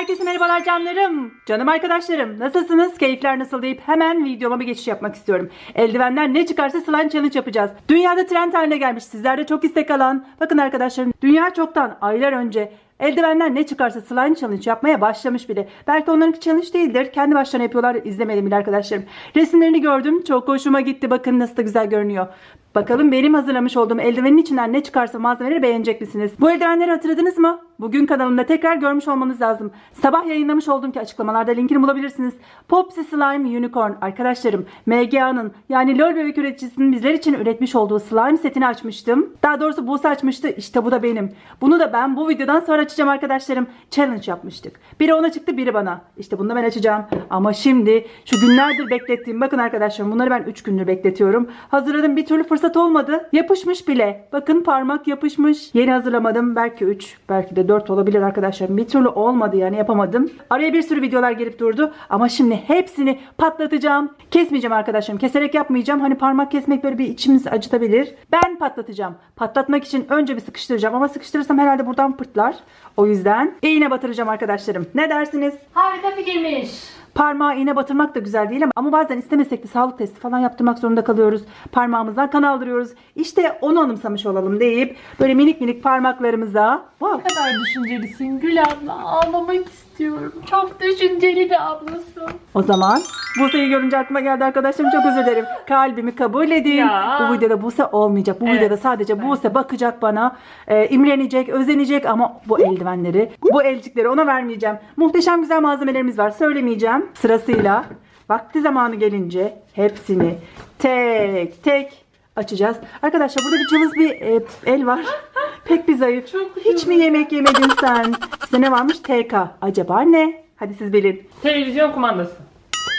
Herkese merhabalar canlarım. Canım arkadaşlarım. Nasılsınız? Keyifler nasıl deyip hemen videoma bir geçiş yapmak istiyorum. Eldivenler ne çıkarsa slime challenge yapacağız. Dünyada trend haline gelmiş. Sizlerde çok istek alan. Bakın arkadaşlarım. Dünya çoktan aylar önce Eldivenler ne çıkarsa slime challenge yapmaya başlamış bile. Belki onlarınki challenge değildir. Kendi başlarına yapıyorlar. İzlemedim bile arkadaşlarım. Resimlerini gördüm. Çok hoşuma gitti. Bakın nasıl da güzel görünüyor. Bakalım benim hazırlamış olduğum eldivenin içinden ne çıkarsa malzemeleri beğenecek misiniz? Bu eldivenleri hatırladınız mı? Bugün kanalımda tekrar görmüş olmanız lazım. Sabah yayınlamış olduğum ki açıklamalarda linkini bulabilirsiniz. Popsi Slime Unicorn arkadaşlarım MGA'nın yani LOL bebek üreticisinin bizler için üretmiş olduğu slime setini açmıştım. Daha doğrusu Buse açmıştı. İşte bu da benim. Bunu da ben bu videodan sonra açacağım arkadaşlarım. Challenge yapmıştık. Biri ona çıktı biri bana. İşte bunu da ben açacağım. Ama şimdi şu günlerdir beklettiğim bakın arkadaşlarım bunları ben 3 gündür bekletiyorum. Hazırladım bir türlü fırsat olmadı. Yapışmış bile. Bakın parmak yapışmış. Yeni hazırlamadım. Belki 3 belki de 4 olabilir arkadaşlarım. Bir türlü olmadı yani yapamadım. Araya bir sürü videolar gelip durdu. Ama şimdi hepsini patlatacağım. Kesmeyeceğim arkadaşlarım. Keserek yapmayacağım. Hani parmak kesmek böyle bir içimiz acıtabilir. Ben patlatacağım. Patlatmak için önce bir sıkıştıracağım. Ama sıkıştırırsam herhalde buradan pırtlar. O yüzden iğne batıracağım arkadaşlarım. Ne dersiniz? Harika fikirmiş. Parmağı iğne batırmak da güzel değil ama, ama bazen istemesek de sağlık testi falan yaptırmak zorunda kalıyoruz. Parmağımızdan kan aldırıyoruz. İşte onu anımsamış olalım deyip böyle minik minik parmaklarımıza wow, Ne kadar düşüncelisin Gül abla. Ağlamak istiyorum. Çok düşünceli bir ablasın. o zaman Buse'yi görünce aklıma geldi arkadaşlarım çok özür dilerim. Kalbimi kabul edin. Ya. Bu videoda Buse olmayacak. Bu Evet. videoda sadece Buse bakacak bana. e, imrenecek, özenecek ama bu eldivenleri, bu elcikleri ona vermeyeceğim. Muhteşem güzel malzemelerimiz var. Söylemeyeceğim. Sırasıyla vakti zamanı gelince hepsini tek tek açacağız. Arkadaşlar burada bir cılız bir e, el var. Pek bir zayıf. Çok Hiç mi yemek yemedin sen? Size ne varmış? TK. Acaba ne? Hadi siz bilin. Televizyon kumandası.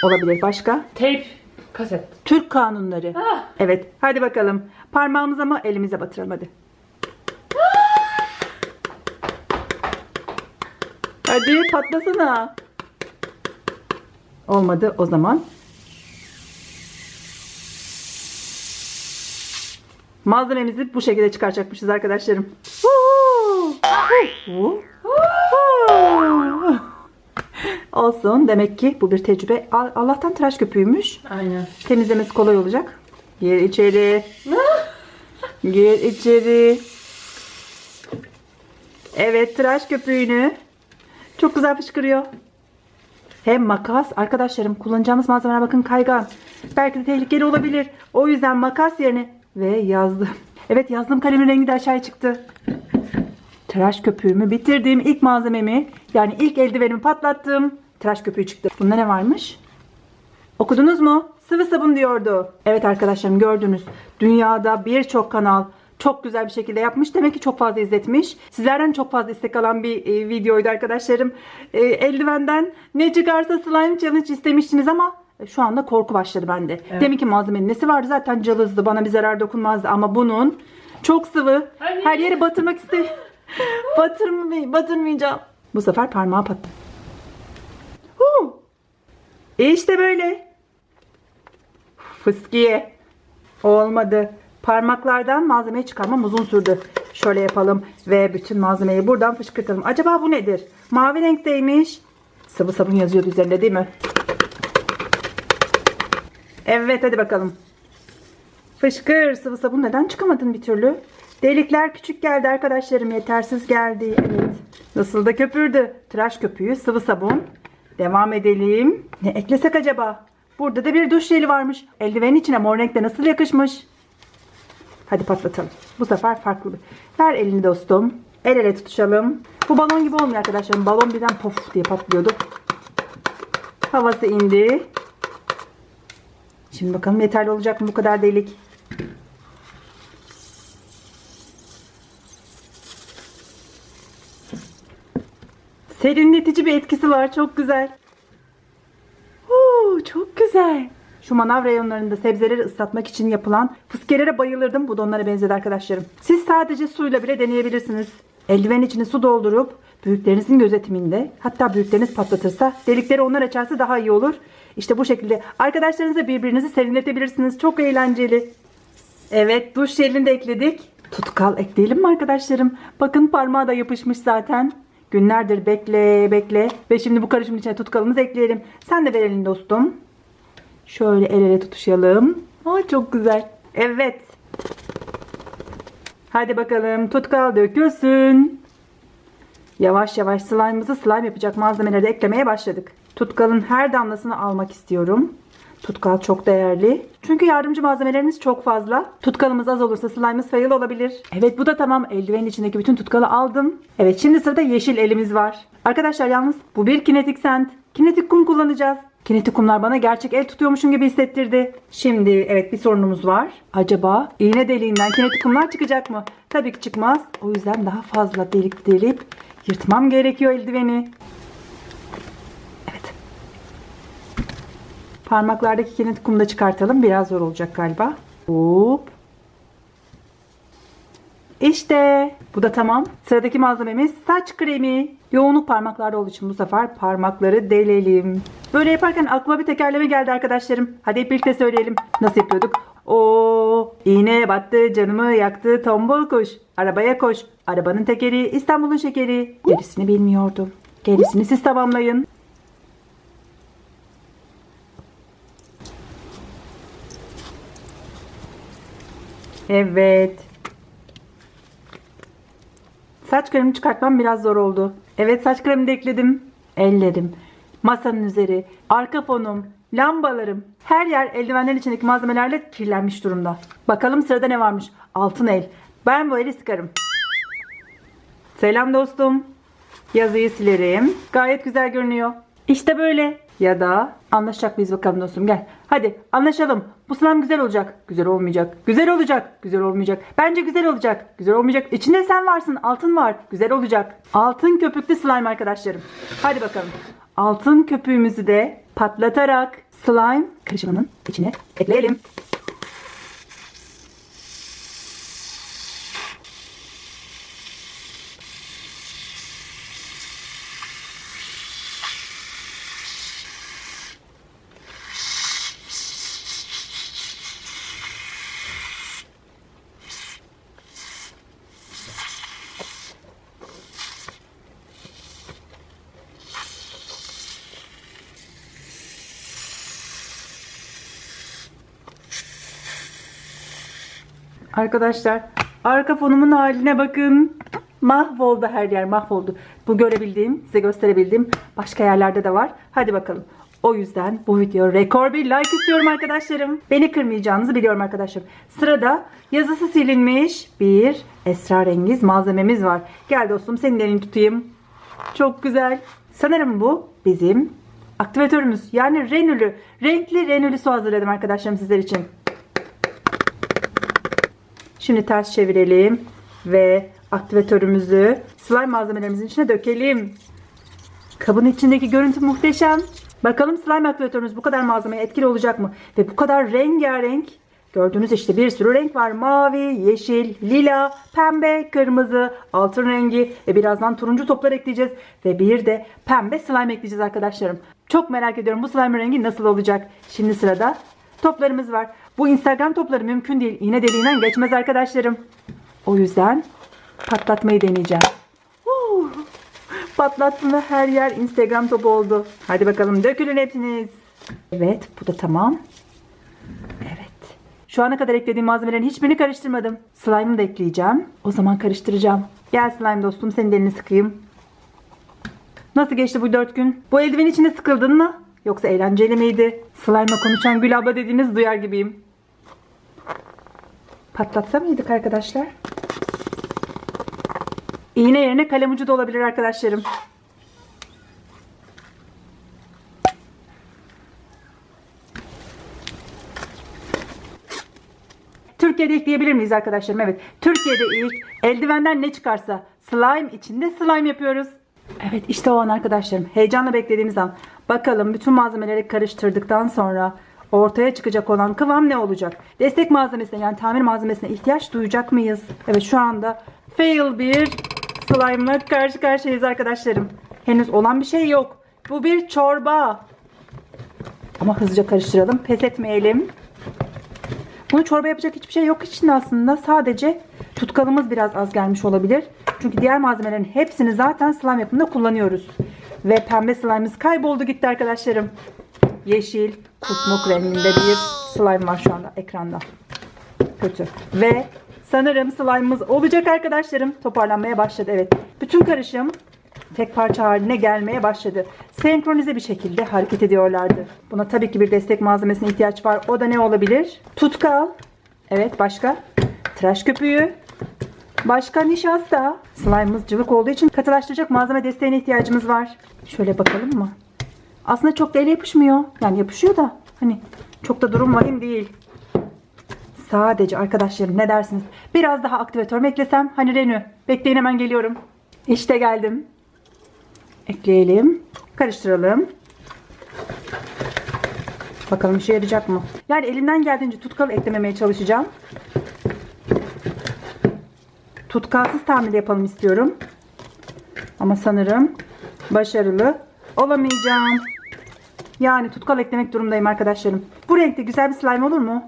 Olabilir başka? Tape. Kaset. Türk kanunları. Ah. Evet. Hadi bakalım. Parmağımıza mı elimize batıralım hadi. Hadi patlasana. Olmadı o zaman. Malzememizi bu şekilde çıkaracakmışız arkadaşlarım. Huu! Huu! Olsun. Demek ki bu bir tecrübe. Al- Allah'tan tıraş köpüğüymüş. Aynen. Temizlemesi kolay olacak. Gir içeri. Gir içeri. Evet tıraş köpüğünü. Çok güzel fışkırıyor. Hem makas arkadaşlarım kullanacağımız malzemeler bakın kaygan. Belki de tehlikeli olabilir. O yüzden makas yerine ve yazdım. Evet yazdığım kalemin rengi de aşağıya çıktı. Tıraş köpüğümü bitirdim. İlk malzememi yani ilk eldivenimi patlattım. Tıraş köpüğü çıktı. Bunda ne varmış? Okudunuz mu? Sıvı sabun diyordu. Evet arkadaşlarım gördünüz. Dünyada birçok kanal çok güzel bir şekilde yapmış. Demek ki çok fazla izletmiş. Sizlerden çok fazla istek alan bir e, videoydu arkadaşlarım. E, eldivenden ne çıkarsa slime challenge istemiştiniz ama şu anda korku başladı bende. Evet. Demin ki malzemenin nesi vardı zaten cılızdı. Bana bir zarar dokunmazdı ama bunun çok sıvı. Hadi. Her yere batırmak iste. Batırmay batırmayacağım. Bu sefer parmağı pat. Huu. E işte böyle. Fıskiye. Olmadı. Parmaklardan malzemeyi çıkarmam uzun sürdü. Şöyle yapalım ve bütün malzemeyi buradan fışkırtalım. Acaba bu nedir? Mavi renkteymiş. Sıvı sabun yazıyordu üzerinde değil mi? Evet hadi bakalım. Fışkır sıvı sabun neden çıkamadın bir türlü? Delikler küçük geldi arkadaşlarım yetersiz geldi. Evet. Nasıl da köpürdü. Tıraş köpüğü sıvı sabun. Devam edelim. Ne eklesek acaba? Burada da bir duş jeli varmış. Eldivenin içine mor renkte nasıl yakışmış? Hadi patlatalım. Bu sefer farklı. Ver elini dostum. El ele tutuşalım. Bu balon gibi olmuyor arkadaşlarım. Balon birden pof diye patlıyordu. Havası indi. Şimdi bakalım yeterli olacak mı bu kadar delik? Serinletici bir etkisi var. Çok güzel. Oo, çok güzel. Şu manav reyonlarında sebzeleri ıslatmak için yapılan fıskelere bayılırdım. Bu da onlara benzedi arkadaşlarım. Siz sadece suyla bile deneyebilirsiniz. Eldiven içine su doldurup büyüklerinizin gözetiminde hatta büyükleriniz patlatırsa delikleri onlar açarsa daha iyi olur. İşte bu şekilde arkadaşlarınızla birbirinizi serinletebilirsiniz. Çok eğlenceli. Evet duş jelini de ekledik. Tutkal ekleyelim mi arkadaşlarım? Bakın parmağı da yapışmış zaten. Günlerdir bekle bekle. Ve şimdi bu karışımın içine tutkalımızı ekleyelim. Sen de ver elini dostum. Şöyle el ele tutuşalım. Aa, çok güzel. Evet. Hadi bakalım tutkal dökülsün. Yavaş yavaş slime'ımızı slime yapacak malzemeleri de eklemeye başladık. Tutkalın her damlasını almak istiyorum. Tutkal çok değerli. Çünkü yardımcı malzemelerimiz çok fazla. Tutkalımız az olursa slime'ımız fail olabilir. Evet bu da tamam. Eldivenin içindeki bütün tutkalı aldım. Evet şimdi sırada yeşil elimiz var. Arkadaşlar yalnız bu bir kinetik sand. Kinetik kum kullanacağız. Kinetik kumlar bana gerçek el tutuyormuşum gibi hissettirdi. Şimdi evet bir sorunumuz var. Acaba iğne deliğinden kinetik kumlar çıkacak mı? Tabii ki çıkmaz. O yüzden daha fazla delik delip yırtmam gerekiyor eldiveni. Parmaklardaki kinetik kumu da çıkartalım. Biraz zor olacak galiba. Hop. İşte bu da tamam. Sıradaki malzememiz saç kremi. Yoğunluk parmaklarda olduğu için bu sefer parmakları delelim. Böyle yaparken aklıma bir tekerleme geldi arkadaşlarım. Hadi birlikte söyleyelim. Nasıl yapıyorduk? O iğne battı canımı yaktı tombul kuş. Arabaya koş. Arabanın tekeri İstanbul'un şekeri. Gerisini bilmiyordum. Gerisini siz tamamlayın. Evet. Saç kremi çıkartmam biraz zor oldu. Evet saç kremi de ekledim. Ellerim, masanın üzeri, arka fonum, lambalarım. Her yer eldivenlerin içindeki malzemelerle kirlenmiş durumda. Bakalım sırada ne varmış? Altın el. Ben bu eli sıkarım. Selam dostum. Yazıyı silerim. Gayet güzel görünüyor. İşte böyle. Ya da anlaşacak mıyız bakalım dostum gel. Hadi anlaşalım. Bu slime güzel olacak. Güzel olmayacak. Güzel olacak. Güzel olmayacak. Bence güzel olacak. Güzel olmayacak. İçinde sen varsın. Altın var. Güzel olacak. Altın köpüklü slime arkadaşlarım. Hadi bakalım. Altın köpüğümüzü de patlatarak slime karışımının içine ekleyelim. Arkadaşlar arka fonumun haline bakın. Mahvoldu her yer mahvoldu. Bu görebildiğim, size gösterebildiğim başka yerlerde de var. Hadi bakalım. O yüzden bu video rekor bir like istiyorum arkadaşlarım. Beni kırmayacağınızı biliyorum arkadaşlarım. Sırada yazısı silinmiş bir esrarengiz malzememiz var. Gel dostum senin elini tutayım. Çok güzel. Sanırım bu bizim aktivatörümüz. Yani renülü, renkli renülü su hazırladım arkadaşlarım sizler için. Şimdi ters çevirelim ve aktivatörümüzü slime malzemelerimizin içine dökelim. Kabın içindeki görüntü muhteşem. Bakalım slime aktivatörümüz bu kadar malzemeye etkili olacak mı? Ve bu kadar rengarenk. Gördüğünüz işte bir sürü renk var. Mavi, yeşil, lila, pembe, kırmızı, altın rengi ve birazdan turuncu toplar ekleyeceğiz. Ve bir de pembe slime ekleyeceğiz arkadaşlarım. Çok merak ediyorum bu slime rengi nasıl olacak. Şimdi sırada toplarımız var. Bu Instagram topları mümkün değil. İğne deliğinden geçmez arkadaşlarım. O yüzden patlatmayı deneyeceğim. Huu! Patlattım ve her yer Instagram topu oldu. Hadi bakalım dökülün hepiniz. Evet bu da tamam. Evet. Şu ana kadar eklediğim malzemelerin hiçbirini karıştırmadım. Slime'ı da ekleyeceğim. O zaman karıştıracağım. Gel slime dostum senin elini sıkayım. Nasıl geçti bu dört gün? Bu eldiven içinde sıkıldın mı? Yoksa eğlenceli miydi? Slime'la konuşan Gül abla dediğiniz duyar gibiyim. Patlatsa mıydık arkadaşlar? İğne yerine kalem ucu da olabilir arkadaşlarım. Türkiye'de ekleyebilir miyiz arkadaşlarım? Evet. Türkiye'de ilk eldivenden ne çıkarsa slime içinde slime yapıyoruz. Evet işte o an arkadaşlarım. Heyecanla beklediğimiz an. Bakalım bütün malzemeleri karıştırdıktan sonra ortaya çıkacak olan kıvam ne olacak? Destek malzemesine yani tamir malzemesine ihtiyaç duyacak mıyız? Evet şu anda fail bir slime'la karşı karşıyayız arkadaşlarım. Henüz olan bir şey yok. Bu bir çorba. Ama hızlıca karıştıralım. Pes etmeyelim. Bunu çorba yapacak hiçbir şey yok içinde aslında. Sadece tutkalımız biraz az gelmiş olabilir. Çünkü diğer malzemelerin hepsini zaten slime yapımında kullanıyoruz. Ve pembe slime'ımız kayboldu gitti arkadaşlarım. Yeşil, kusmuk renginde bir slime var şu anda ekranda. Kötü. Ve sanırım slime'ımız olacak arkadaşlarım. Toparlanmaya başladı evet. Bütün karışım tek parça haline gelmeye başladı. Senkronize bir şekilde hareket ediyorlardı. Buna tabii ki bir destek malzemesine ihtiyaç var. O da ne olabilir? Tutkal. Evet başka? Tıraş köpüğü. Başka nişasta. Slime'ımız cıvık olduğu için katılaştıracak malzeme desteğine ihtiyacımız var. Şöyle bakalım mı? Aslında çok da ele yapışmıyor. Yani yapışıyor da hani çok da durum vahim değil. Sadece arkadaşlarım ne dersiniz? Biraz daha aktivatör mü eklesem? Hani Renü. Bekleyin hemen geliyorum. İşte geldim. Ekleyelim. Karıştıralım. Bakalım işe yarayacak mı? Yani elimden geldiğince tutkal eklememeye çalışacağım. Tutkalsız tamir yapalım istiyorum. Ama sanırım başarılı olamayacağım. Yani tutkal eklemek durumdayım arkadaşlarım. Bu renkte güzel bir slime olur mu?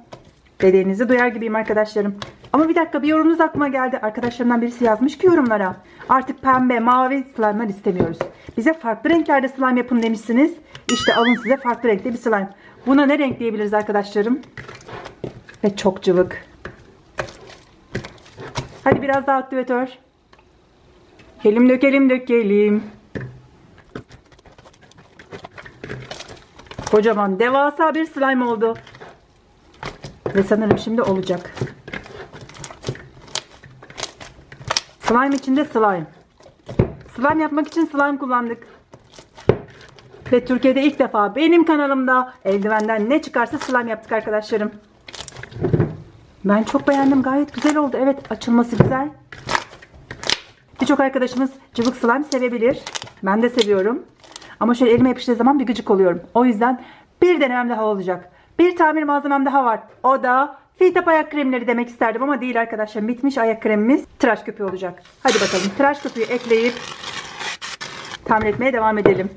Dediğinizi duyar gibiyim arkadaşlarım. Ama bir dakika bir yorumunuz aklıma geldi. Arkadaşlarımdan birisi yazmış ki yorumlara. Artık pembe, mavi slime'lar istemiyoruz. Bize farklı renklerde slime yapın demişsiniz. İşte alın size farklı renkte bir slime. Buna ne renk diyebiliriz arkadaşlarım? Ve çok cıvık. Hadi biraz daha aktivatör. Dökelim dökelim dökelim. Kocaman devasa bir slime oldu. Ve sanırım şimdi olacak. Slime içinde slime. Slime yapmak için slime kullandık. Ve Türkiye'de ilk defa benim kanalımda eldivenden ne çıkarsa slime yaptık arkadaşlarım. Ben çok beğendim. Gayet güzel oldu. Evet açılması güzel. Birçok arkadaşımız cıvık slime sevebilir. Ben de seviyorum. Ama şöyle elime yapıştığı zaman bir gıcık oluyorum. O yüzden bir denemem daha olacak. Bir tamir malzemem daha var. O da Fitap ayak kremleri demek isterdim ama değil arkadaşlar. Bitmiş ayak kremimiz tıraş köpüğü olacak. Hadi bakalım tıraş köpüğü ekleyip tamir etmeye devam edelim.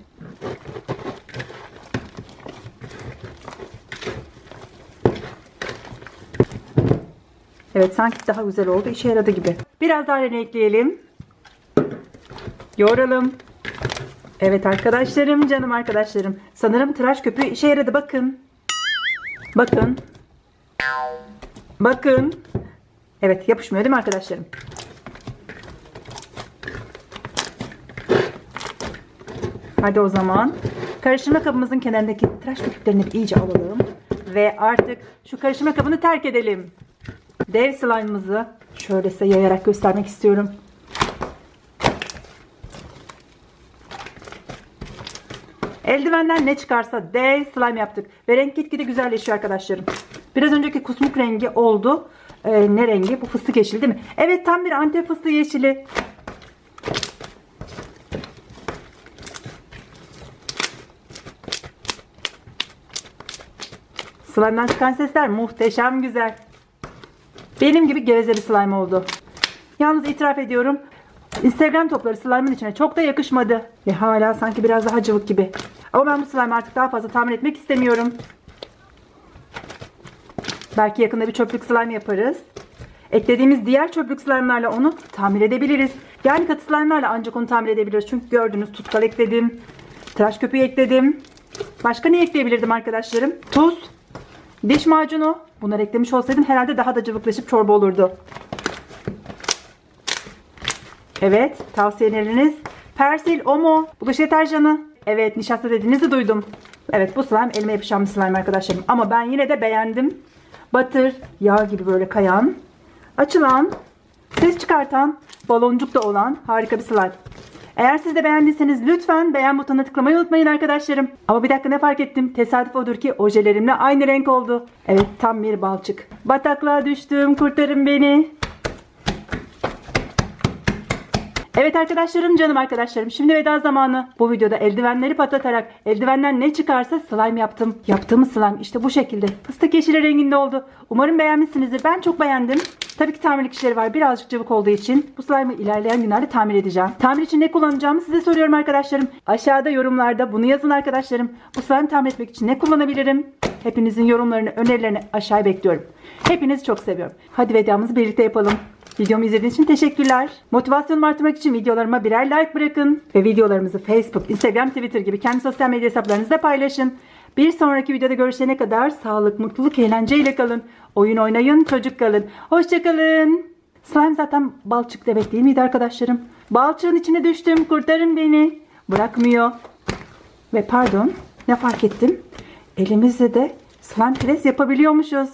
Evet sanki daha güzel oldu. İşe yaradı gibi. Biraz daha rene ekleyelim. Yoğuralım. Evet arkadaşlarım, canım arkadaşlarım. Sanırım tıraş köpüğü işe yaradı. Bakın. Bakın. Bakın. Evet yapışmıyor değil mi arkadaşlarım? Hadi o zaman karıştırma kabımızın kenarındaki tıraş köpüklerini iyice alalım. Ve artık şu karıştırma kabını terk edelim. Dev slime'ımızı şöyle size yayarak göstermek istiyorum. Eldivenden ne çıkarsa dev slime yaptık. Ve renk gitgide güzelleşiyor arkadaşlarım. Biraz önceki kusmuk rengi oldu. Ee, ne rengi? Bu fıstık yeşili değil mi? Evet tam bir antep fıstığı yeşili. Slime'dan çıkan sesler muhteşem güzel. Benim gibi geveze bir slime oldu. Yalnız itiraf ediyorum. Instagram topları slime'ın içine çok da yakışmadı. Ve hala sanki biraz daha cıvık gibi. Ama ben bu slime'ı artık daha fazla tamir etmek istemiyorum. Belki yakında bir çöplük slime yaparız. Eklediğimiz diğer çöplük slime'larla onu tamir edebiliriz. Yani katı slime'larla ancak onu tamir edebiliriz. Çünkü gördünüz tutkal ekledim. Tıraş köpüğü ekledim. Başka ne ekleyebilirdim arkadaşlarım? Tuz. Diş macunu. Bunları eklemiş olsaydım herhalde daha da cıvıklaşıp çorba olurdu. Evet, tavsiyeleriniz. Persil, Omo, buluş deterjanı. Evet, nişasta dediğinizi duydum. Evet, bu slime elime yapışan bir slime arkadaşlarım. Ama ben yine de beğendim. Batır, yağ gibi böyle kayan, açılan, ses çıkartan, baloncuk da olan harika bir slime. Eğer siz de beğendiyseniz lütfen beğen butonuna tıklamayı unutmayın arkadaşlarım. Ama bir dakika ne fark ettim? Tesadüf odur ki ojelerimle aynı renk oldu. Evet tam bir balçık. Bataklığa düştüm kurtarın beni. Evet arkadaşlarım canım arkadaşlarım şimdi veda zamanı. Bu videoda eldivenleri patlatarak eldivenden ne çıkarsa slime yaptım. Yaptığımız slime işte bu şekilde. Fıstık yeşili renginde oldu. Umarım beğenmişsinizdir. Ben çok beğendim. Tabii ki tamirlik işleri var. Birazcık cıvık olduğu için bu slime'ı ilerleyen günlerde tamir edeceğim. Tamir için ne kullanacağımı size soruyorum arkadaşlarım. Aşağıda yorumlarda bunu yazın arkadaşlarım. Bu slime tamir etmek için ne kullanabilirim? Hepinizin yorumlarını, önerilerini aşağıya bekliyorum. Hepinizi çok seviyorum. Hadi vedamızı birlikte yapalım. Videomu izlediğiniz için teşekkürler. Motivasyonumu artırmak için videolarıma birer like bırakın. Ve videolarımızı Facebook, Instagram, Twitter gibi kendi sosyal medya hesaplarınızda paylaşın. Bir sonraki videoda görüşene kadar sağlık, mutluluk, eğlenceyle kalın. Oyun oynayın, çocuk kalın. Hoşçakalın. Slime zaten balçık demek değil miydi arkadaşlarım? Balçığın içine düştüm, kurtarın beni. Bırakmıyor. Ve pardon, ne fark ettim? Elimizle de slime pres yapabiliyormuşuz.